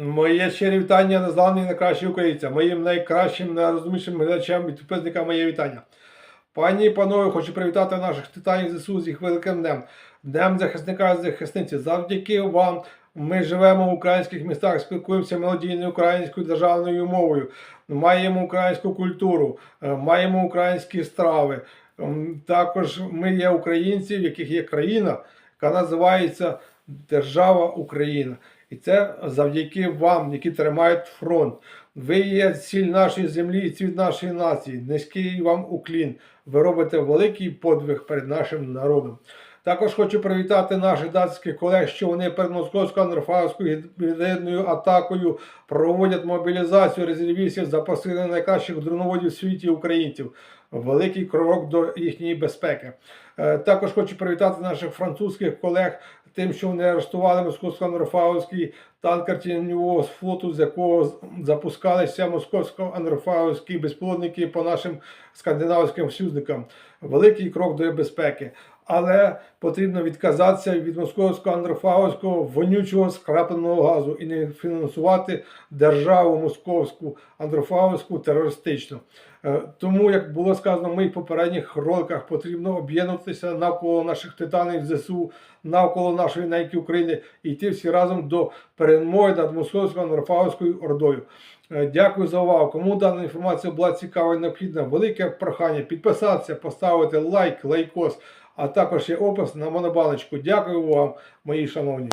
Моє щире вітання незламні найкращі українцям, моїм найкращим, найрозумнішим глядачам і підписникам моє вітання. Пані і панове, хочу привітати наших титанів ЗСУ з їх великим днем, Днем захисника і захисниці. Завдяки вам ми живемо в українських містах, спілкуємося мелодійною українською державною мовою, маємо українську культуру, е, маємо українські страви. Також ми є українці, в яких є країна, яка називається Держава Україна. І це завдяки вам, які тримають фронт. Ви є ціль нашої землі і ціль нашої нації. Низький вам уклін. Ви робите великий подвиг перед нашим народом. Також хочу привітати наших датських колег, що вони перед московською андрофагською гібридною атакою проводять мобілізацію резервістів за посилення найкращих дроноводів в світі українців. Великий крок до їхньої безпеки. Е, Також хочу привітати наших французьких колег тим, що вони арештували московсько-андрофагівський танкер тіньового флоту, з якого запускалися московсько-андрофагівські безпілотники по нашим скандинавським союзникам. Великий крок до безпеки. Але потрібно відказатися від московського андрофагівського вонючого скрапленого газу і не фінансувати державу московську андрофагівську терористичну. Е, Тому, як було сказано в моїх попередніх роликах, потрібно об'єднуватися навколо наших титанів ЗСУ, навколо нашої неньки України і йти всі разом до перемоги над московською андрофагівською ордою. Е, Дякую за увагу. Кому дана інформація була цікава і необхідна, велике прохання підписатися, поставити лайк, лайкос, а також є опис на монобаночку. Дякую вам, мої шановні.